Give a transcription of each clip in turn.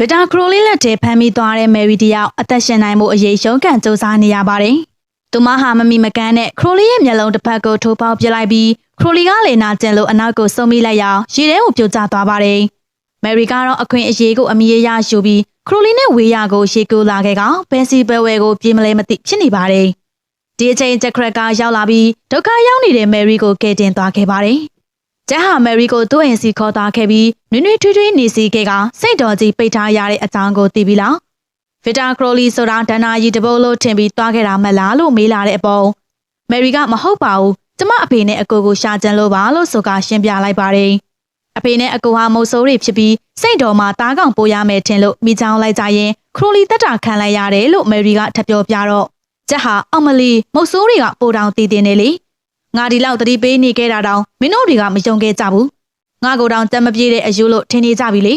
ဗစ်တာခရိုလေးလက်ထဲဖမ်းမိသွားတဲ့မယ်ရီတယောက်အသက်ရှင်နိုင်မှုအရေးရှုံးကန်စူးစမ်းနေရပါတယ်။သူမဟာမမီမကန်းနဲ့ခရိုလေးရဲ့မျက်လုံးတစ်ဖက်ကိုထိုးပေါက်ပစ်လိုက်ပြီးခရိုလီကလည်းနာကျင်လို့အနောက်ကိုစုံမိလိုက်ရောရေထဲကိုပြိုကျသွားပါတယ်။မယ်ရီကတော့အခွင့်အရေးကိုအမီရရယူပြီးခရိုလီနဲ့ဝေးရကိုရေကူလာခဲ့ကဘန်စီဘဲဝဲကိုပြေးမလဲမသိဖြစ်နေပါတယ်။ဒီအချိန်ချက်ခရက်ကရောက်လာပြီးဒုက္ခရောက်နေတဲ့မယ်ရီကိုကယ်တင်သွားခဲ့ပါတယ်။ ကျက်ဟာမယ်ရီကိုသူ့အိမ်စီခေါ်သွားခဲ့ပြီးနွေ့နွေ့ထွေးထွေးနေစီခဲ့ကစိတ်တော်ကြီးပိတ်ထားရတဲ့အကြောင်းကိုသိပြီလားဗီတာခရိုလီဆိုတာဒဏ္ဍာရီတပုတ်လို့ထင်ပြီးသွားခဲ့တာမလားလို့မေးလာတဲ့အပေါ်မယ်ရီကမဟုတ်ပါဘူးကျမအဖေနဲ့အကိုကိုရှာကြံလို့ပါလို့ဆိုကရှင်းပြလိုက်ပါတယ်အဖေနဲ့အကိုဟာမုတ်ဆိုးတွေဖြစ်ပြီးစိတ်တော်မှာတားကောင်ပိုးရမယ်ထင်လို့မိချောင်းလိုက်ကြရင်ခရိုလီတက်တာခံလိုက်ရတယ်လို့မယ်ရီကထပ်ပြောပြတော့ကျက်ဟာအောင်မလီမုတ်ဆိုးတွေကပိုတောင်တည်တင်နေလေ ငါဒီလောက်သတိပေးနေခဲ့တာတောင်မင်းတို့တွေကမယုံခဲ့ကြဘူးငါကိုတောင်တက်မပြေးတဲ့အယူလို့ထင်နေကြပြီလေ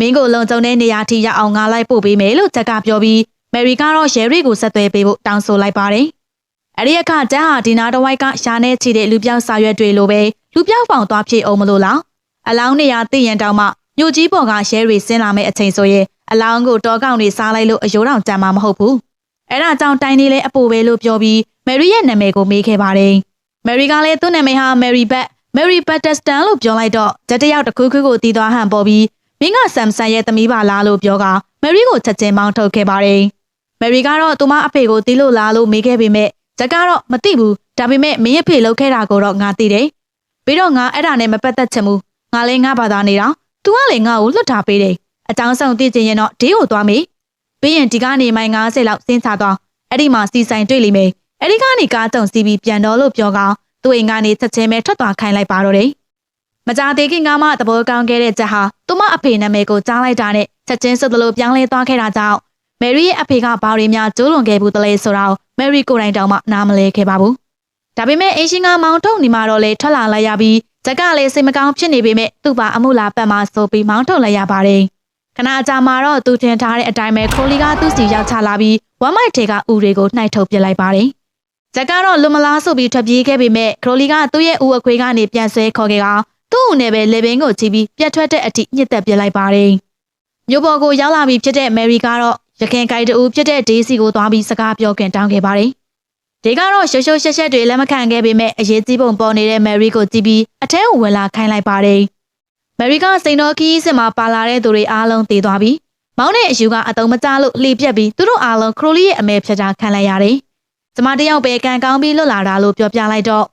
မင်းကိုလုံခြုံတဲ့နေရာထိရောက်အောင်ငါလိုက်ပို့ပေးမယ်လို့ချက်ကပြောပြီးမယ်ရီကတော့ရဲရီကိုဆက်သွယ်ပေးဖို့တောင်းဆိုလိုက်ပါတယ်အဲ့ဒီအခါကျန်းဟာဒီနာတဝိုက်ကရှာနေချီတဲ့လူပြောင်းစာရွက်တွေလိုပဲလူပြောင်းပေါင်သွားဖြစ်အောင်မလို့လားအလောင်းနေရာသိရင်တောင်မှမြို့ကြီးပေါ်ကရဲရီဆင်းလာမယ့်အချိန်ဆိုရင်အလောင်းကိုတောကောင်တွေစားလိုက်လို့အယိုးတောင်ကြမ်းမှာမဟုတ်ဘူးအဲ့ဒါကြောင့်တိုင်းနေလဲအပူပဲလို့ပြောပြီးမယ်ရီရဲ့နာမည်ကိုမေးခဲ့ပါတယ် မယ်ရီကလည်းသူ့နာမည်ဟာမယ်ရီဘတ်မယ်ရီဘတ်တက်စတန်လို့ပြောလိုက်တော့ဂျက်တယောက်တစ်ခုခုကိုတီးသွားဟန်ပေါ်ပြီးမင်းကဆမ်ဆန်ရဲ့သမီးပါလားလို့ပြောကမယ်ရီကိုချက်ချင်းမောင်းထုတ်ခဲ့ပါတယ်မယ်ရီကတော့သူမအဖေကိုတီးလို့လားလို့မေးခဲ့ပေမဲ့ဂျက်ကတော့မသိဘူးဒါပေမဲ့မင်းအဖေလုပ်ခဲ့တာကိုတော့ငါသိတယ်ပြီးတော့ငါအဲ့ဒါနဲ့မပတ်သက်ချင်ဘူးငါလည်းငါဘာသာနေတာသူကလည်းငါ့ကိုလွတ်ထားပေးတယ်အကြောင်းဆောင်သိချင်ရင်တော့ဒေးကိုသွားမေးပြီးရင်ဒီကနေမိုင်90လောက်စင်းချသွားအဲ့ဒီမှာစီဆိုင်တွေ့လိမ့်မယ် အဲ့ဒီကနေကားတုံစီးပြီးပြန်တော့လို့ပြောကောင်းသူ့အိမ်ကနေချက်ချင်းပဲထွက်သွားခိုင်းလိုက်ပါတော့တယ်။မကြသေးခင်ကမှသဘောကောင်းခဲ့တဲ့ချက်ဟာသူမအဖေနာမည်ကိုကြားလိုက်တာနဲ့ချက်ချင်းစွတ်လို့ပြောင်းလဲသွားခဲ့တာကြောင့်မယ်ရီရဲ့အဖေကဘာတွေများကျိုးလွန်ခဲ့ဘူးတလဲဆိုတော့မယ်ရီကိုယ်တိုင်တောင်မှနားမလဲခဲ့ပါဘူး။ဒါပေမဲ့အင်ရှင်ကမောင်ထုတ်နေမှတော့လေထွက်လာလိုက်ရပြီးဇက်ကလည်းစိတ်မကောင်းဖြစ်နေပေမဲ့သူ့ပါအမှုလာပတ်မှဆိုပြီးမောင်ထုတ်လိုက်ရပါတယ်။ခဏကြာမှတော့သူထင်ထားတဲ့အတိုင်းပဲခိုလီကသူ့စီရောက်ချလာပြီးဝမ်းမိုက်ထေကဥတွေကိုနှိုက်ထုတ်ပြလိုက်ပါတယ်။ ဇက်ကတော့လွန်မလားဆိုပြီးထွက်ပြေးခဲ့ပေမဲ့ခရိုလီကသူ့ရဲ့ဦးအခွေးကနေပြန်ဆွဲခေါ်ခဲ့ကသူ့ဦးနဲ့ပဲလေဘင်းကိုချီပြီးပြတ်ထွက်တဲ့အထိညှစ်သက်ပြလိုက်ပါတယ်။မြို့ပေါ်ကိုရောက်လာပြီးဖြစ်တဲ့မယ်ရီကတော့ရခင်ကိုင်တူဖြစ်တဲ့ဒေးစီကိုသွားပြီးစကားပြောခင်တောင်းခဲ့ပါတယ်။ဒေကတော့ရှုပ်ရှုပ်ရှက်ရှက်တွေလက်မခံခဲ့ပေမဲ့အရေးကြီးပုံပေါ်နေတဲ့မယ်ရီကိုကြည့်ပြီးအထဲကိုဝင်လာခိုင်းလိုက်ပါတယ်။မယ်ရီကစိန်တော်ခီးစစ်မှာပါလာတဲ့သူတွေအားလုံးတည်သွားပြီးမောင်းတဲ့အယူကအတုံးမကြလို့လှေပြက်ပြီးသူတို့အားလုံးခရိုလီရဲ့အမဲဖြတ်တာခံလိုက်ရတယ်။ ကျမတယောက်ပဲကံကောင်းပြီးလွတ်လာတာလို့ပြောပြလိုက်တော့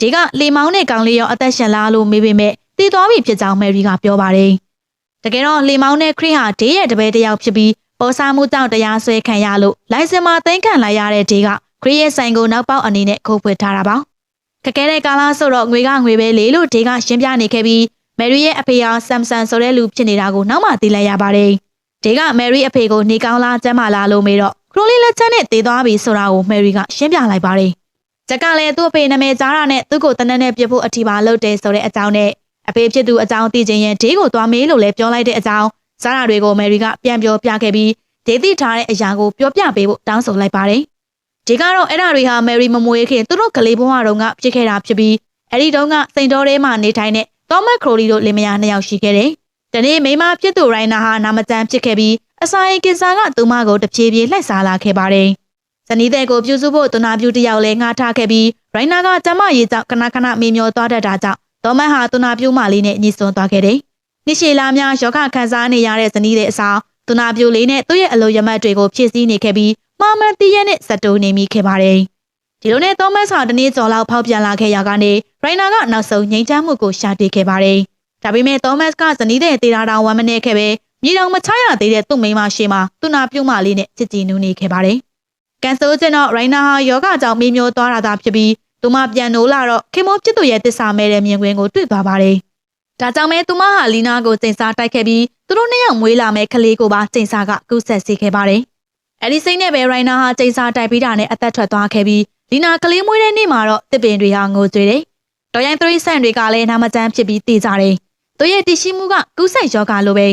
ဒီကလေမောင်းတဲ့ကောင်လေးရောအသက်ရှင်လာလို့မေးပေမဲ့တည်သွားပြီဖြစ်ကြောင်းမယ်ရီကပြောပါတယ်။တကယ်တော့လေမောင်းတဲ့ခရီးဟာဒေးရဲ့တပည့်တယောက်ဖြစ်ပြီးပေါ်စားမှုကြောင့်တရားစွဲခံရလို့လိုင်စင်မှာသိမ်းခံလိုက်ရတဲ့ဒေးကခရီးရဲ့ဆိုင်ကိုနောက်ပေါက်အနေနဲ့ခိုးဖွင့်ထားတာပါ။ခက်ခဲတဲ့ကာလဆိုတော့ငွေကငွေပဲလေလို့ဒေးကရှင်းပြနေခဲ့ပြီးမယ်ရီရဲ့အဖေဟာဆမ်ဆန်ဆိုတဲ့လူဖြစ်နေတာကိုနောက်မှသိလိုက်ရပါတယ်။ဒေးကမယ်ရီအဖေကိုနေကောင်းလားကျမ်းမာလားလို့မေးတော့ ခရိုလီလက်ချက်နဲ့တည်သွားပြီဆိုတာကိုမယ်ရီကရှင်းပြလိုက်ပါတယ်။ဂျက်ကလည်းသူ့အဖေနာမည်ကြားတာနဲ့သူ့ကိုတနက်နဲ့ပြစ်ဖို့အထီပါလုပ်တယ်ဆိုတဲ့အကြောင်းနဲ့အဖေဖြစ်သူအကြောင်းသိချင်ရင်ဒေးကိုသွားမေးလို့လည်းပြောလိုက်တဲ့အကြောင်းစားတာတွေကိုမယ်ရီကပြန်ပြောပြခဲ့ပြီးဒေးသိထားတဲ့အရာကိုပြောပြပေးဖို့တောင်းဆိုလိုက်ပါတယ်။ဒီကတော့အဲ့ဒါတွေဟာမယ်ရီမမွေးခင်သူတို့ကလေးဘဝတုန်းကဖြစ်ခဲ့တာဖြစ်ပြီးအဲ့ဒီတုန်းကစိန်တော်ထဲမှာနေထိုင်တဲ့သောမတ်ခရိုလီတို့လင်မယားနှစ်ယောက်ရှိခဲ့တယ်။ဒီနေ့မိမဖြစ်သူရိုင်းနာဟာနာမကျန်းဖြစ်ခဲ့ပြီး အစာအိမ်ကင်ဆာကသူမကိုတဖြည်းဖြည်းလှိုက်စားလာခဲ့ပါတယ်။ဇနီးတဲ့ကိုပြုစုဖို့တနာပြူတယောက်လည်းငှားထားခဲ့ပြီးရိုင်းနာကကျမရေးကြောင့်ခဏခဏမေမျောသွားတတ်တာကြောင့်ဒေါမန်ဟာတနာပြူမလေးနဲ့ညှိစွန်းသွားခဲ့တယ်။နှစ်ရှည်လာများယောဂခံစားနေရတဲ့ဇနီးတဲ့အစားတနာပြူလေးနဲ့သူ့ရဲ့အလိုရမတ်တွေကိုဖြည့်ဆည်းနေခဲ့ပြီးမှားမှန်တည်ရဲ့နဲ့စတိုးနေမိခဲ့ပါတယ်။ဒီလိုနဲ့သောမတ်ဟာတနေ့ကျော်လောက်ဖောက်ပြန်လာခဲ့ရကနေရိုင်းနာကနောက်ဆုံးငြိမ်းချမ်းမှုကိုရှာတွေ့ခဲ့ပါတယ်။ဒါပေမဲ့သောမတ်ကဇနီးတဲ့တေတာတောင်ဝမ်းမနေခဲ့ပဲ မြေတောင်မချရသေးတဲ့သူ့မိန်းမရှိမှသူနာပြုံးမလေးနဲ့ချစ်ကြည်နူးနေခဲ့ပါတယ်။ကန်ဆိုးကျင်တော့ရိုင်းနာဟာယောဂကြောင့်မေးမျောသွားတာသာဖြစ်ပြီးသူမပြန်နိုးလာတော့ခင်မိုးဖြစ်သူရဲ့တစ္ဆာမဲတဲ့မြင်ကွင်းကိုတွေ့သွားပါတယ်။ဒါကြောင့်မဲသူမဟာလီနာကိုစိန်စားတိုက်ခဲ့ပြီးသူတို့နှစ်ယောက်မွေးလာမဲ့ကလေးကိုပါစိန်စားကကူးဆက်စေခဲ့ပါတယ်။အဲဒီစိတ်နဲ့ပဲရိုင်းနာဟာစိန်စားတိုက်ပြီးတာနဲ့အသက်ထွက်သွားခဲ့ပြီးလီနာကလေးမွေးတဲ့နေ့မှာတော့တစ်ပင်တွေဟာငိုကြွေတယ်။တော်ရိုင်းသရီဆန်တွေကလည်းနာမကျန်းဖြစ်ပြီးတည်ကြတယ်။သူရဲ့တရှိမှုကကူးဆက်ယောဂလိုပဲ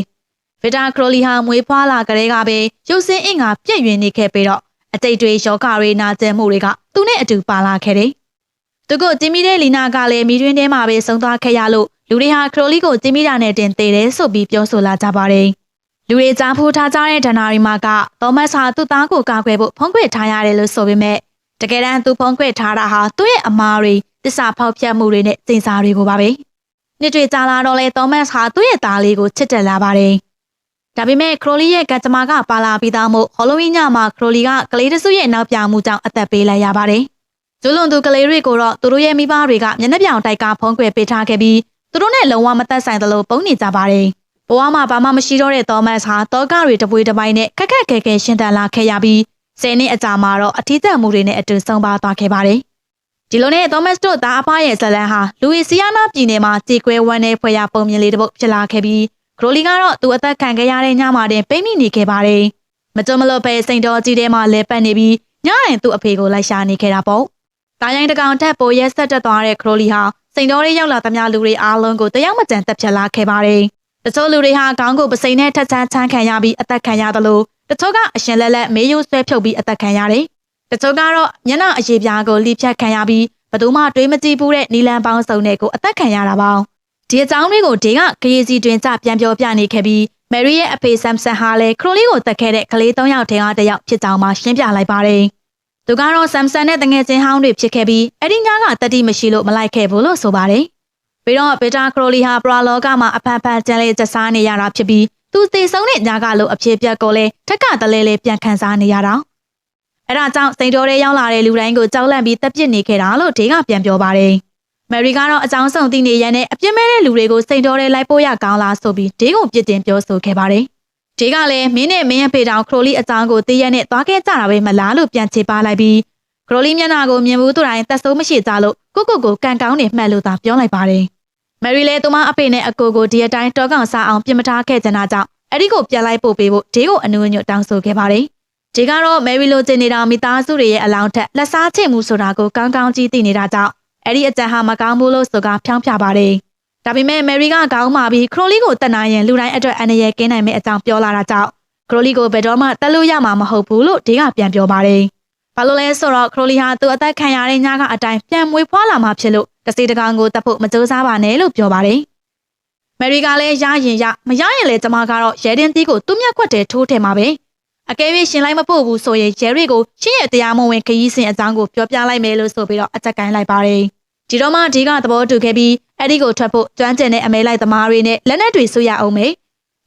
ဗီတာခရိုလီဟာမွေးဖွားလာကလေးကပဲရုပ်စင်းအင်္ဂါပြည့်ရွင်နေခဲ့ပြီးတော့အတိတ်တွေယောဂတွေနာကျင်မှုတွေကသူနဲ့အတူပါလာခဲ့တယ်။သူကတင်မိတဲ့လီနာကလည်းမိတွင်ထဲမှာပဲဆုံးသွားခဲ့ရလို့လူတွေဟာခရိုလီကိုတင်မိတာနဲ့တင်သေးတယ်ဆိုပြီးပြောဆိုလာကြပါတယ်။လူတွေကြားဖိုးထားကြတဲ့ဒဏ္ဍာရီမှာကသောမတ်ဟာသူ့သားကိုကာကွယ်ဖို့ဖုံးကွယ်ထားရတယ်လို့ဆိုပေမဲ့တကယ်တမ်းသူဖုံးကွယ်ထားတာဟာသူ့ရဲ့အမားတွေတစ္ဆာဖောက်ဖျက်မှုတွေနဲ့စင်စာတွေကိုပါပဲနှစ်တွေကြာလာတော့လဲသောမတ်ဟာသူ့ရဲ့သားလေးကိုချစ်တယ်လာပါတယ် ဒါပေမဲ့ခရိုလီရဲ့ကံကြမ္မာကပါလာပြီးသားမို့ဟော်လိုဝင်းညမှာခရိုလီကကလေးတစုရဲ့နောက်ပြမှုကြောင့်အသက်ပေးလိုက်ရပါတယ်ကျူးလွန်သူကလေးတွေကိုတော့သူတို့ရဲ့မိဘတွေကမျက်နှာပြောင်တိုက်ကဖုံးကွယ်ပေးထားခဲ့ပြီးသူတို့နဲ့လုံးဝမသက်ဆိုင်သလိုပုံနေကြပါတယ်ဘဝမှာဘာမှမရှိတော့တဲ့သောမတ်ဟာတောကတွေတပွေးတစ်ပိုင်းနဲ့ခက်ခက်ခဲခဲရှင်းတန်လာခဲ့ရပြီးဆယ်နှစ်အကြာမှာတော့အထီးကျမှုတွေနဲ့အတူဆုံးပါသွားခဲ့ပါတယ်။ဒီလိုနဲ့သောမတ်တို့သားအဖရဲ့ဇလန်ဟာလူဝီစီယာနာပြည်နယ်မှာကြေကွဲဝမ်းနဲ့ဖွယ်ရပုံမြင်လေးတစ်ပုဒ်ဖြစ်လာခဲ့ပြီး ဂရိုလီကတော့သူအသက်ခံခဲ့ရတဲ့ညမှာတင်ပိတ်မိနေခဲ့ပါတယ်။မကြုံမလို့ပဲစိန်တော်ကြီးထဲမှာလဲပတ်နေပြီးညရင်သူ့အဖေကိုလိုက်ရှာနေခဲ့တာပေါ့။တာရိုင်းတကောင်ထက်ပိုရဲဆက်တက်သွားတဲ့ခရိုလီဟာစိန်တော်လေးရောက်လာသမျှလူတွေအားလုံးကိုတယောက်မကြံတက်ဖြတ်လာခဲ့ပါတယ်။တချို့လူတွေဟာခေါင်းကိုပစိန်နဲ့ထက်ချမ်းချမ်းခံရပြီးအသက်ခံရသလိုတချို့ကအရှင်လက်လက်မေးရိုးဆွဲဖြုတ်ပြီးအသက်ခံရတယ်။တချို့ကတော့မျက်နှာအရေးပြားကိုလိဖြတ်ခံရပြီးဘသူမှတွေးမကြည့်ဘူးတဲ့နီလန်ပေါင်းစုံတွေကိုအသက်ခံရတာပါ။ ဒီအကြောင်းတွေကိုဒေကခရီးစီတွင်ကြပြန်ပြောပြနေခဲ့ပြီးမယ်ရီရဲ့အဖေဆမ်ဆန်ဟာလည်းခရိုလီကိုတက်ခဲ့တဲ့ကလေး၃ယောက်ထဲကတစ်ယောက်ဖြစ်ကြောင်းမှရှင်းပြလိုက်ပါတယ်။သူကတော့ဆမ်ဆန်နဲ့တငယ်ချင်းဟောင်းတွေဖြစ်ခဲ့ပြီးအဲ့ဒီညကတတိမရှိလို့မလိုက်ခဲ့ဘူးလို့ဆိုပါတယ်။ပြီးတော့ဘေတာခရိုလီဟာပရာလောကမှာအဖန်ဖန်ကျန်လေးကျဆားနေရတာဖြစ်ပြီးသူသေဆုံးတဲ့ညကလို့အဖြစ်ပြက်ကိုလည်းထက်ကတလဲလဲပြန်ခန်းစားနေရတာ။အဲဒါကြောင့်စိန်တော်ရဲရောက်လာတဲ့လူတိုင်းကိုကြောက်လန့်ပြီးတပ်ပစ်နေခဲ့တာလို့ဒေကပြန်ပြောပါတယ်။ မယ်ရီကတော့အကြောင်းဆုံးသိနေရတဲ့နဲ့အပြစ်မဲ့တဲ့လူတွေကိုစိန်တော်ရဲလိုက်ပို့ရကောင်းလားဆိုပြီးဒေကိုပြစ်တင်ပြောဆိုခဲ့ပါတယ်။ဒေကလည်းမင်းနဲ့မင်းရဲ့ဖေတောင်ခရိုလီအကြောင်းကိုသိရနဲ့သွားခဲ့ကြတာပဲမလားလို့ပြန်ချေပါလိုက်ပြီးခရိုလီမျက်နှာကိုမြင်ဘူးသူတိုင်းသက်ဆုံးမရှိကြလို့ကိုကိုကိုကန်ကောင်းနေမှတ်လို့သာပြောလိုက်ပါတယ်။မယ်ရီလည်းသူမအဖေနဲ့အကိုကိုဒီအတိုင်းတောကောင်စားအောင်ပြင်မထားခဲ့ကြတာကြောင့်အဲ့ဒီကိုပြန်လိုက်ပို့ပေးဖို့ဒေးကိုအနုအညွတ်တောင်းဆိုခဲ့ပါတယ်။ဒေးကတော့မယ်ရီလိုချင်နေတာမိသားစုတွေရဲ့အလောင်းထက်လက်စားချင်မှုဆိုတာကိုကောင်းကောင်းကြည့်သိနေတာကြောင့် အဲ့ဒီအကြံဟာမကောင်းဘူးလို့ဆိုကားဖြောင်းပြပါတယ်။ဒါပေမဲ့မယ်ရီကကောင်းမာပြီးခရိုလီကိုတက်နိုင်ရင်လူတိုင်းအတွက်အန္တရာယ်ကင်းနိုင်မယ့်အကြောင်းပြောလာတာကြောင့်ခရိုလီကိုဘယ်တော့မှတက်လို့ရမှာမဟုတ်ဘူးလို့ဒေးကပြန်ပြောပါတယ်။ဘာလို့လဲဆိုတော့ခရိုလီဟာသူအသက်ခံရတဲ့ညကအတိုင်းပြန်မွေးဖွားလာမှဖြစ်လို့တစီတကောင်ကိုတက်ဖို့မကြိုးစားပါနဲ့လို့ပြောပါတယ်။မယ်ရီကလည်းရရင်ရမရရင်လည်းကျမကတော့ရဲတင်တီးကိုသူ့မျက်ခွက်တဲထိုးထည့်မှာပဲအကယ်၍ရှင်လိုက်မပို့ဘူးဆိုရင်ရဲရီကိုရှင်းရဲ့တရားမဝင်ခရီးစဉ်အကြောင်းကိုပြောပြလိုက်မယ်လို့ဆိုပြီးတော့အချက်ကိုင်းလိုက်ပါတယ် ဒီတော့မှဒီကသဘောတူခဲ့ပြီးအဲ့ဒီကိုထွက်ဖို့ကျွမ်းကျင်တဲ့အမဲလိုက်သမားတွေနဲ့လက်နက်တွေဆွရအောင်မေ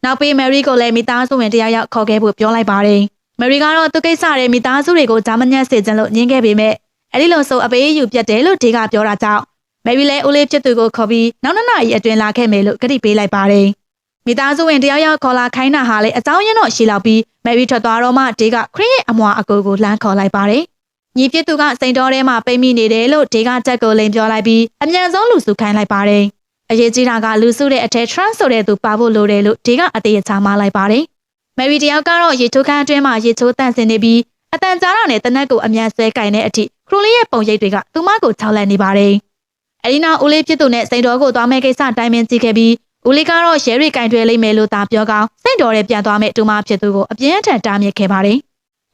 နောက်ပြီးမယ်ရီကိုလည်းမိသားစုဝင်တယောက်ယောက်ခေါ်ခဲ့ဖို့ပြောလိုက်ပါတယ်မယ်ရီကတော့သူကိစ္စတွေမိသားစုတွေကိုဂျာမညက်စေခြင်းလို့ညင်းခဲ့ပေမဲ့အဲ့ဒီလိုဆိုအပေးယူပြတ်တယ်လို့ဒီကပြောတာကြောင့်မယ်ရီလည်းဦးလေးဖြစ်သူကိုခေါ်ပြီးနောက်နှစ်နာရီအတွင်းလာခဲ့မယ်လို့ကတိပေးလိုက်ပါတယ်။မိသားစုဝင်တယောက်ယောက်ခေါ်လာခိုင်းတာဟာလည်းအကြောင်းရင်းတော့ရှိလောက်ပြီးမယ်ရီထွက်သွားတော့မှဒေးကခရစ်ရဲ့အမွာအကိုကိုလှမ်းခေါ်လိုက်ပါတယ်။ ညီဖြစ်သူကစိန်တော်ထဲမှာပိတ်မိနေတယ်လို့ဒေးကချက်ကိုလိန်ပြောလိုက်ပြီးအမြန်ဆုံးလူစုခိုင်းလိုက်ပါတယ်။အရေးကြီးတာကလူစုတဲ့အထက် trans ဆိုတဲ့သူပါဖို့လိုတယ်လို့ဒေးကအသေးအချာမှလိုက်ပါတယ်။မယ်ရီတယောက်ကတော့ရေချိုးခန်းအတွင်းမှာရေချိုးတန့်စင်နေပြီးအတန်ကြားတာနဲ့တနက်ကိုအမြန်ဆွဲကင်တဲ့အထိခရိုလီရဲ့ပုံရိပ်တွေကသူမကိုချောက်လန့်နေပါတယ်။အဲဒီနောက်ဦးလေးဖြစ်သူနဲ့စိန်တော်ကိုသွားမဲ့ကိစ္စတိုင်ပင်ကြည့်ခဲ့ပြီးဦးလေးကတော့ရဲရီကင်တွယ်လိမ့်မယ်လို့သာပြောကောင်းစိန်တော်ရဲ့ပြန်သွားမဲ့တူမဖြစ်သူကိုအပြင်းထန်တားမြစ်ခဲ့ပါတယ်။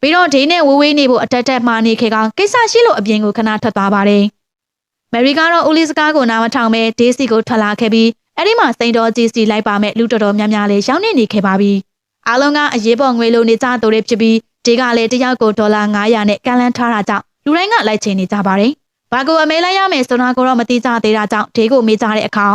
ပြီးတော့ဒေးနဲ့ဝေးဝေးနေဖို့အတက်တက်မှားနေခဲ့ကောင်းကိစ္စရှိလို့အပြင်ကိုခဏထွက်သွားပါတယ်။မယ်ရီကတော့ဦးလေးစကားကိုနားမထောင်ပဲဒေးစီကိုထွက်လာခဲ့ပြီးအဲဒီမှာစိန်တော်ကြီးစီလိုက်ပါမဲ့လူတော်တော်များများလေးရောက်နေနေခဲ့ပါပြီ။အားလုံးကအရေးပေါ်ငွေလိုနေကြသူတွေဖြစ်ပြီးဒေးကလည်းတယောက်ကိုဒေါ်လာ900နဲ့ကန်လန်းထားတာကြောင့်လူတိုင်းကလိုက်ချင်နေကြပါတယ်။ဘာကိုအမဲလိုက်ရမယ်ဆိုတာကိုတော့မသိကြသေးတာကြောင့်ဒေးကိုမေးကြတဲ့အခါ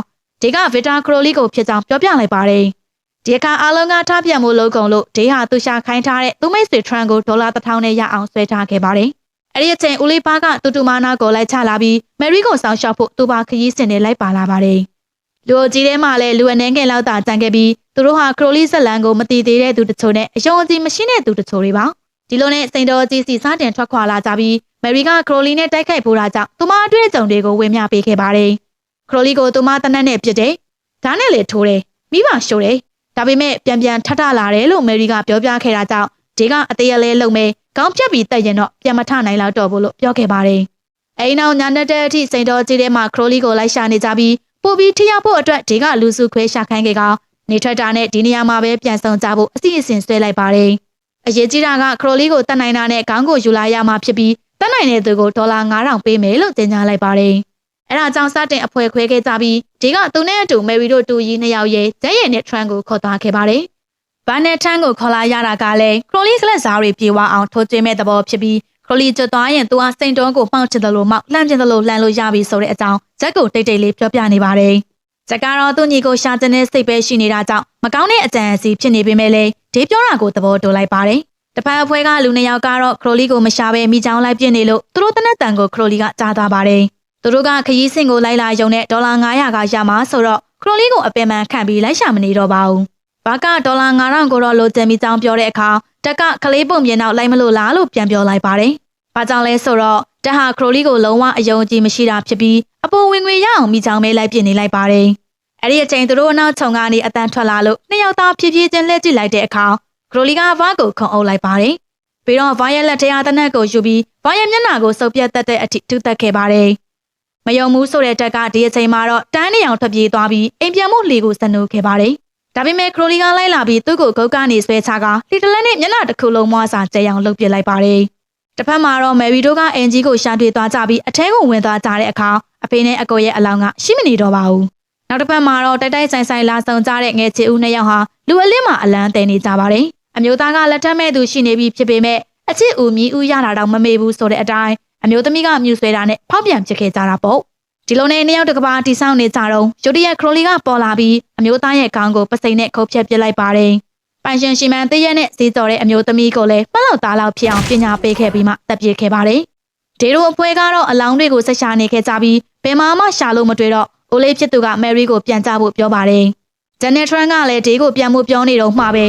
ဒေးကဗီတာခရိုလီကိုဖြစ်ကြောင်းပြောပြလိုက်ပါတယ်။ ဒီအခါအားလုံးကထားပြန်မှုလုပ်ကုန်လို့ဒေးဟာသူရှာခိုင်းထားတဲ့သူမိတ်ဆွေထရန်ကိုဒေါ်လာတစ်ထောင်နဲ့ရအောင်ဆွဲထားခဲ့ပါတယ်။အဲ့ဒီအချိန်ဦးလေးပါကတူတူမာနာကိုလိုက်ချလာပြီးမယ်ရီကိုဆောင်ရှောက်ဖို့သူပါခရီးစင်နဲ့လိုက်ပါလာပါတယ်။လူအကြီးထဲမှာလည်းလူအနေငယ်လောက်သာတန်ခဲ့ပြီးသူတို့ဟာခရိုလီဇက်လန်ကိုမတည်သေးတဲ့သူတချို့နဲ့အယုံအကြည်မရှိတဲ့သူတချို့တွေပါ။ဒီလိုနဲ့စိန်တော်ကြီးစီစတင်ထွက်ခွာလာကြပြီးမယ်ရီကခရိုလီနဲ့တိုက်ခိုက်ဖို့တာကြောင့်သူမအတွေ့အကြုံတွေကိုဝေမျှပေးခဲ့ပါတယ်။ခရိုလီကိုသူမတနက်နဲ့ပြစ်တယ်။ဒါနဲ့လေထိုးတယ်။မိဘရှိုးတယ်။ ဒါပေမဲ့ပြန်ပြန်ထထလာတယ်လို့မယ်ရီကပြောပြခဲ့တာကြောင့်ဒီကအသေးအလဲလုံမဲကောင်းပြတ်ပြီးတက်ရင်တော့ပြန်မထနိုင်တော့ဘူးလို့ပြောခဲ့ပါတယ်။အဲဒီနောက်ညာနဲ့တဲ့အထိစိန်တော်ကြီးထဲမှာခရိုလီကိုလိုက်ရှာနေကြပြီးပို့ပြီးထိရောက်ဖို့အတွက်ဒီကလူစုခွဲရှာခိုင်းခဲ့ကောင်နေထွက်တာနဲ့ဒီနေရာမှာပဲပြန်ဆောင်ကြဖို့အစီအစဉ်ဆွဲလိုက်ပါတယ်။အရေးကြီးတာကခရိုလီကိုတတ်နိုင်တာနဲ့ခေါင်းကိုယူလာရမှာဖြစ်ပြီးတက်နိုင်တဲ့သူကိုဒေါ်လာ9000ပေးမယ်လို့ကြေညာလိုက်ပါတယ်။ အဲဒါကြောင့်စတင်အဖွဲခွဲခဲ့ကြပြီးဒီကသူနဲ့အတူမယ်ရီတို့တူကြီးနှစ်ယောက်ရဲ့ဂျက်ရဲနဲ့ထရန်ကိုခေါ်သွားခဲ့ပါတယ်။ဘာနဲ့ထန်းကိုခေါ်လာရတာကလည်းခရိုလီကလပ်စားတွေပြေဝအောင်ထိုးသွင်းမဲ့သဘောဖြစ်ပြီးခရိုလီကျွတ်သွားရင်သူဟာစိန်တွန်းကိုမှောက်ချင်တယ်လို့မှောက်လှမ်းချင်တယ်လို့လှမ်းလို့ရပြီဆိုတဲ့အကြောင်းဇက်ကိုတိတ်တိတ်လေးပြောပြနေပါတယ်။ဇက်ကတော့သူ့ညီကိုရှာတဲ့စိတ်ပဲရှိနေတာကြောင့်မကောင်းတဲ့အကြံအစီဖြစ်နေပေမဲ့လည်းဒေးပြောတာကိုသဘောတူလိုက်ပါတယ်။တပတ်အဖွဲကလူနှစ်ယောက်ကတော့ခရိုလီကိုမရှာဘဲမိချောင်းလိုက်ပြစ်နေလို့သူတို့တနက်တန်ကိုခရိုလီကကြားသွားပါတယ်။ သူတို့ကခရီးစင်ကိုလိုက်လာရုံနဲ့ဒေါ်လာ900ကရမှာဆိုတော့ခရိုလီကိုအပင်ပန်းခံပြီးလိုက်ရှာမနေတော့ပါဘူး။ဘာကဒေါ်လာ9000ကိုတော့လိုချင်မိချောင်းပြောတဲ့အခါတက်ကကလေးပုံမြင်တော့လိုက်မလို့လားလို့ပြန်ပြောလိုက်ပါတယ်။ဘာကြောင့်လဲဆိုတော့တက်ဟာခရိုလီကိုလုံးဝအယုံကြည်မရှိတာဖြစ်ပြီးအပေါ်ဝင်ငွေရအောင်မိချောင်းမဲလိုက်ပြစ်နေလိုက်ပါတယ်။အဲ့ဒီအချိန်သူတို့အနောက်ခြုံကနေအတန်ထွက်လာလို့နှစ်ယောက်သားဖြည်းဖြည်းချင်းလှည့်ကြည့်လိုက်တဲ့အခါခရိုလီကဘာကိုခုံအုပ်လိုက်ပါတယ်။ပြီးတော့ဗိုင်ယက်လက်တရားတနက်ကိုယူပြီးဗိုင်ယက်မျက်နှာကိုစုပ်ပြတ်တက်တဲ့အထိတူးတက်ခဲ့ပါတယ်။ မယုံမှုဆိုတဲ့တက်ကဒီအချိန်မှာတော့တန်းနေအောင်ထွက်ပြေးသွားပြီးအိမ်ပြန်မှုလှေကိုစနုခဲ့ပါတယ်။ဒါပေမဲ့ခရိုလီကလိုက်လာပြီးသူ့ကိုဂုတ်ကနေဆွဲချကလီတလန်နဲ့မျက်နှာတစ်ခုလုံးမွားစာကျဲအောင်လှုပ်ပစ်လိုက်ပါတယ်။တစ်ဖက်မှာတော့မယ်ရီတို့ကအင်ဂျီကိုရှာတွေ့သွားကြပြီးအထဲကိုဝင်သွားကြတဲ့အခါအဖေနဲ့အကိုရဲ့အလောင်းကရှိမနေတော့ပါဘူး။နောက်တစ်ဖက်မှာတော့တိုက်တိုက်ဆိုင်ဆိုင်လာဆောင်ကြတဲ့ငယ်ချီဦးနှစ်ယောက်ဟာလူအလင်းမှာအလန်းတဲနေကြပါတယ်။အမျိုးသားကလက်ထက်မဲ့သူရှိနေပြီဖြစ်ပေမဲ့အချစ်ဦးမြည်ဦးရတာတော့မမေ့ဘူးဆိုတဲ့အတိုင်း အမျိုးသမီးကမြူဆွဲတာနဲ့ဖောက်ပြန်ဖြစ်ခဲ့ကြတာပေါ့ဒီလိုနဲ့နှစ်ယောက်တစ်ကပါတိဆောက်နေကြတော့ရုတ်တရက်ခရိုလီကပေါ်လာပြီးအမျိုးသားရဲ့ခေါင်းကိုပစိန်နဲ့ခုတ်ဖြတ်ပစ်လိုက်ပါတယ်ပိုင်ရှင်ရှိမှန်တည့်ရက်နဲ့စီးတော်တဲ့အမျိုးသမီးကိုလည်းပတ်လောက်သားလောက်ဖြစ်အောင်ပညာပေးခဲ့ပြီးမှတပ်ပစ်ခဲ့ပါတယ်ဒေရိုအဖွဲကတော့အလောင်းတွေကိုဆက်ရှာနေခဲ့ကြပြီးဘယ်မှမှရှာလို့မတွေ့တော့အိုလေးဖြစ်သူကမယ်ရီကိုပြန်ကြဖို့ပြောပါတယ်ဂျန်နက်ထရန်ကလည်းဒေးကိုပြန်မှုပြောနေတော့မှာပဲ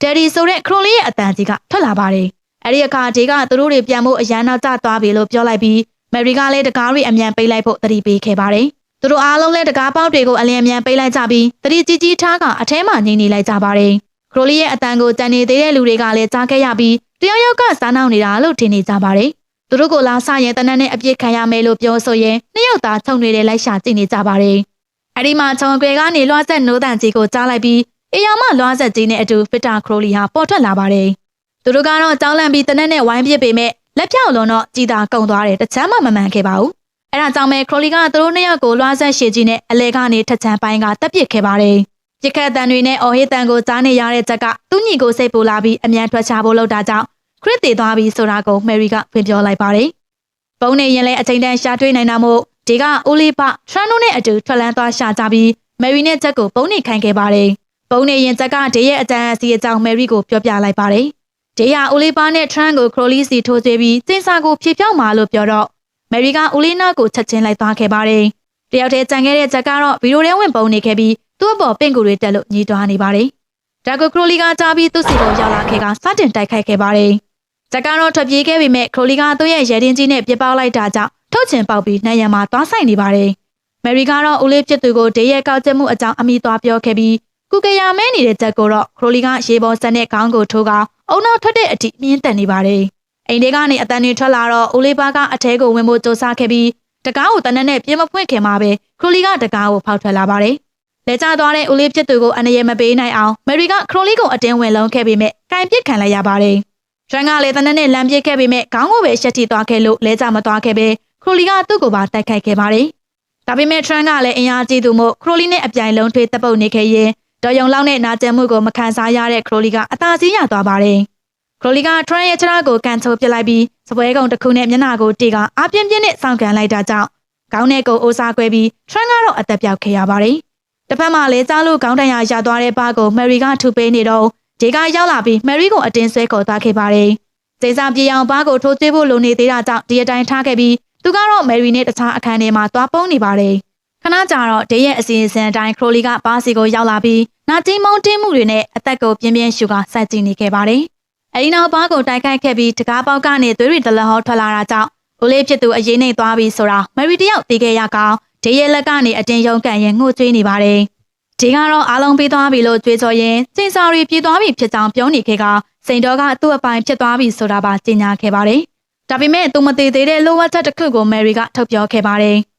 ဒယ်ဒီဆိုတဲ့ခရိုလီရဲ့အတန်ကြီးကထွက်လာပါတယ်။ အဲဒီအခါဒေးကသူတို့တွေပြန်ဖို့အရန်နောက်ကျသွားပြီလို့ပြောလိုက်ပြီးမယ်ရီကလည်းတကားတွေအမြန်ပိတ်လိုက်ဖို့တတိပေးခဲ့ပါတယ်။သူတို့အားလုံးလည်းတကားပေါက်တွေကိုအလျင်အမြန်ပိတ်လိုက်ကြပြီးတတိကြီးကြီးထားကအထဲမှာငြိမ်နေလိုက်ကြပါတယ်။ခရိုလီရဲ့အတန်ကိုတန်နေသေးတဲ့လူတွေကလည်းကြားခဲ့ရပြီးတယောက်ယောက်ကစားနောက်နေတာလို့ထင်နေကြပါတယ်။သူတို့ကလာဆရင်တနက်နဲ့အပြစ်ခံရမယ်လို့ပြောဆိုရင်နှစ်ယောက်သားခြုံနေတဲ့လိုက်ရှာကြည့်နေကြပါတယ်။အဲဒီမှာခြုံကွယ်ကနေလွှမ်းဆက်နိုးတန်ကြီးကိုကြားလိုက်ပြီးအေယာမလွှမ်းဆက်ကြီးနဲ့အတူဖစ်တာခရိုလီဟာပေါ်ထွက်လာပါတယ်။ သူတို့ကတော့ကြောင်းလန့်ပြီးတနက်နဲ့ဝိုင်းပစ်ပေမဲ့လက်ပြောက်လုံးတော့ကြည်သာကုံသွားတယ်တချမ်းမှမမှန်ခဲ့ပါဘူး။အဲဒါကြောင့်ပဲခရိုလီကသူတို့နှစ်ယောက်ကိုလွှမ်းဆက်ရှည်ကြီးနဲ့အလဲကနေထချမ်းပိုင်းကတက်ပစ်ခဲ့ပါတယ်။ပြစ်ခတ်တန်တွေနဲ့အော်ဟစ်တန်ကိုကြားနေရတဲ့ချက်ကသူ့ညီကိုစိတ်ပူလာပြီးအမြန်ထွက်ချဖို့လုပ်တာကြောင့်ခရစ်သေးသွားပြီးဆိုတာကိုမယ်ရီကပြင်ပြောလိုက်ပါတယ်။ပုံနေရင်လည်းအချိန်တန်ရှာတွေ့နိုင်တာမို့ဒီကအိုလီပထရန်နိုနဲ့အတူထွက်လန်းသွားရှာကြပြီးမယ်ရီနဲ့ချက်ကိုပုံနေခိုင်းခဲ့ပါတယ်။ပုံနေရင်ချက်ကဒေးရဲ့အတန်းအစီအကြောင်းမယ်ရီကိုပြောပြလိုက်ပါတယ်။ ဒေးဟာအိုလီပါနဲ့ထရန်ကိုခရိုလီစီထိုးသွေးပြီးစင်စာကိုဖြေပြောင်းပါလို့ပြောတော့မယ်ရီကအိုလီနာကိုချက်ချင်းလိုက်သွားခဲ့ပါတယ်။တယောက်တည်းကြံခဲ့တဲ့ချက်ကတော့ဗီဒီယိုထဲဝင်ပုံနေခဲ့ပြီးသူ့အပေါ်ပင့်ကူတွေတက်လို့ညီးတွားနေပါတယ်။ဒါကိုခရိုလီကကြားပြီးသူ့စီကိုရောက်လာခဲ့ကစတင်တိုက်ခိုက်ခဲ့ပါတယ်။ချက်ကတော့ထွက်ပြေးခဲ့ပေမဲ့ခရိုလီကသူ့ရဲ့ရဲတင်းကြီးနဲ့ပြစ်ပေါက်လိုက်တာကြောင့်ထုတ်ချင်ပေါက်ပြီးနိုင်ရန်မှာသွားဆိုင်နေပါတယ်။မယ်ရီကတော့ဦးလေးဖြစ်သူကိုဒေးရဲ့ကောက်ချက်မှုအကြောင်းအမိသွားပြောခဲ့ပြီးကုကရမဲနေတဲ့ချက်ကိုတော့ခရိုလီကရေပေါ်စက်နဲ့ခေါင်းကိုထိုးက အုံနောက်ထွက်တဲ့အထိမြင်းတက်နေပါတယ်။အိမ်ထဲကနေအတန်တွေထွက်လာတော့ဦးလေးပါကအထဲကိုဝင်ဖို့စူးစမ်းခဲ့ပြီးတကားကိုတနက်နဲ့ပြင်းမဖွင့်ခင်မှာပဲခရိုလီကတကားကိုဖောက်ထွက်လာပါတယ်။လက်ကျသွားတဲ့ဦးလေးဖြစ်သူကိုအနေရမပေးနိုင်အောင်မယ်ရီကခရိုလီကိုအတင်းဝင်လုံးခဲ့ပေမဲ့ကင်ပစ်ခံလိုက်ရပါတယ်။ရန်ကလည်းတနက်နဲ့လမ်းပြစ်ခဲ့ပေမဲ့ခေါင်းကိုပဲရှက်တီသွားခဲ့လို့လဲကျမသွားခဲ့ပဲခရိုလီကသူ့ကိုပါတိုက်ခိုက်ခဲ့ပါတယ်။ဒါပေမဲ့ထရန်ကလည်းအင်အားကြီးသူမို့ခရိုလီနဲ့အပြိုင်လုံးထွေးတပ်ပုတ်နေခဲ့ရင် တော်ယုံလောက်နဲ့နာကျင်မှုကိုမခံစားရတဲ့ခရိုလီကအသာစီးရသွားပါတယ်။ခရိုလီကထရန်ရဲ့ခြေထောက်ကိုကန်ချိုပစ်လိုက်ပြီးစပွဲကုံတစ်ခုနဲ့မျက်နှာကိုတေကအပြင်းပြင်းနဲ့စောင့်ကန်လိုက်တာကြောင့်ခေါင်းနဲ့ကိုအိုးစားခွဲပြီးထရန်ကတော့အသက်ပြောက်ခဲ့ရပါတယ်။တစ်ဖက်မှာလည်းကြားလို့ခေါင်းတန်ရရသွားတဲ့ပါကိုမယ်ရီကထူပေးနေတော့ဂျေကရောက်လာပြီးမယ်ရီကိုအတင်းဆွဲခေါ်သွားခဲ့ပါတယ်။ဂျေစာပြေအောင်ပါကိုထိုးသွေးဖို့လိုနေသေးတာကြောင့်ဒီအတိုင်းထားခဲ့ပြီးသူကတော့မယ်ရီနဲ့တခြားအခန်းထဲမှာသွားပုန်းနေပါတယ်။ ခဏကြာတော့ဒေးရဲ့အစီအစဉ်အတိုင်းခရိုလီကပါစီကိုရောက်လာပြီးနာကျင်းမုံတင်းမှုတွေနဲ့အသက်ကိုပြင်းပြင်းရှူကစိုက်ကြည့်နေခဲ့ပါတယ်။အဲဒီနောက်ဘားကိုတိုက်ခိုက်ခဲ့ပြီးတကားပေါက်ကနေသွေးတွေတလဟောထွက်လာတာကြောင့်ဦးလေးဖြစ်သူအရေးနှိမ်သွားပြီးဆိုတာမရီတယောက်တီးခဲ့ရကောင်ဒေးရဲ့လက်ကနေအတင်းယုံကန်ရင်ငှို့ကျွေးနေပါတယ်။ဒီကတော့အားလုံးပြီးသွားပြီလို့ကြွေးကြော်ရင်စင်စာရီပြေးသွားပြီဖြစ်ကြောင်းပြောနေခဲ့ကစိန်တော်ကသူ့အပိုင်ဖြစ်သွားပြီဆိုတာပါကြေညာခဲ့ပါတယ်။ဒါပေမဲ့သူမသေးသေးတဲ့လိုဝတ်ထက်တစ်ခုကိုမယ်ရီကထုတ်ပြောခဲ့ပါတယ်။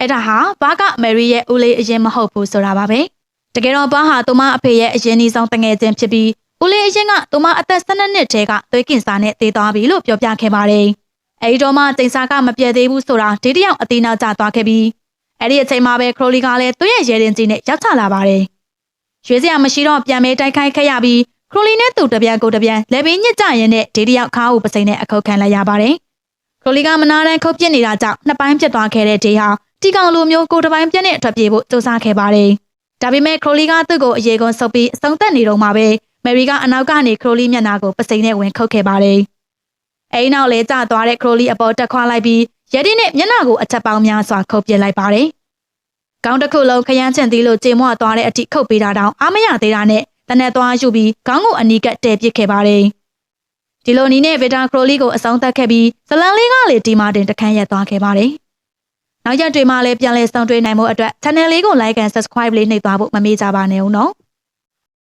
အဲ့ဒါဟာဘာကမယ်ရီရဲ့ဦးလေးအရင်မဟုတ်ဘူးဆိုတာပါပဲတကယ်တော့ဘာဟာသူမအဖေရဲ့အရင်နီးဆုံးတငယ်ချင်းဖြစ်ပြီးဦးလေးအရင်ကသူမအသက်12နှစ်တည်းကသွေးကင်ဆာနဲ့သေသွားပြီလို့ပြောပြခဲ့ပါတယ်အဲဒီတော့မှတိမ်စာကမပြည့်သေးဘူးဆိုတာဒီတယောက်အသေးနောက်ကျသွားခဲ့ပြီးအဲ့ဒီအချိန်မှာပဲခရိုလီကလည်းသူ့ရဲ့ရဲရင်ကြီးနဲ့ရောက်ချလာပါတယ်ရွေးစရာမရှိတော့ပြန်မဲတိုက်ခိုက်ခဲ့ရပြီးခရိုလီနဲ့သူတပြန်ကိုတပြန်လက်ပင်ညစ်ကြရင်နဲ့ဒေဒီယောက်ခါးကိုပစိမ့်နဲ့အခုတ်ခံလိုက်ရပါတယ် ခရိုလီကမနာတန်းခုတ်ပစ်နေတာကြောင့်နှစ်ပိုင်းပြတ်သွားခဲ့တဲ့ဒေဟာတီကောင်လိုမျိုးကိုယ်တစ်ပိုင်းပြတ်နဲ့ထွက်ပြေးဖို့စူးစမ်းခဲ့ပါတယ်ဒါပေမဲ့ခရိုလီကသူ့ကိုအရေးကွန်ဆုပ်ပြီးအဆုံးသက်နေတော့မှပဲမယ်ရီကအနောက်ကနေခရိုလီမျက်နှာကိုပစိမ့်နဲ့ဝင်ခုတ်ခဲ့ပါတယ်အဲဒီနောက်လဲကျသွားတဲ့ခရိုလီအပေါ်တက်ခွာလိုက်ပြီးရဒီနဲ့မျက်နှာကိုအချက်ပေါင်းများစွာခုတ်ပစ်လိုက်ပါတယ်ကောင်းတစ်ခုလုံးခရမ်းချင်သေးလို့ကြေမွသွားတဲ့အထိခုတ်ပေးတာတောင်အားမရသေးတာနဲ့တနက်သွားယူပြီးခေါင်းကိုအနီးကပ်တဲပစ်ခဲ့ပါတယ် ဒီလိုနီးနဲ့ဗီတာခရိုလီကိုအဆုံးသတ်ခဲ့ပြီးဇလန်လေးကလေဒီမာတင်တခန်းရက်သွားခဲ့ပါတယ်နောက်ရက်တွေမှာလည်းပြန်လည်ဆုံတွေ့နိုင်မှုအတွက် channel လေးကို like and subscribe လေးနှိပ်သွားဖို့မမေ့ကြပါနဲ့ဦးနော်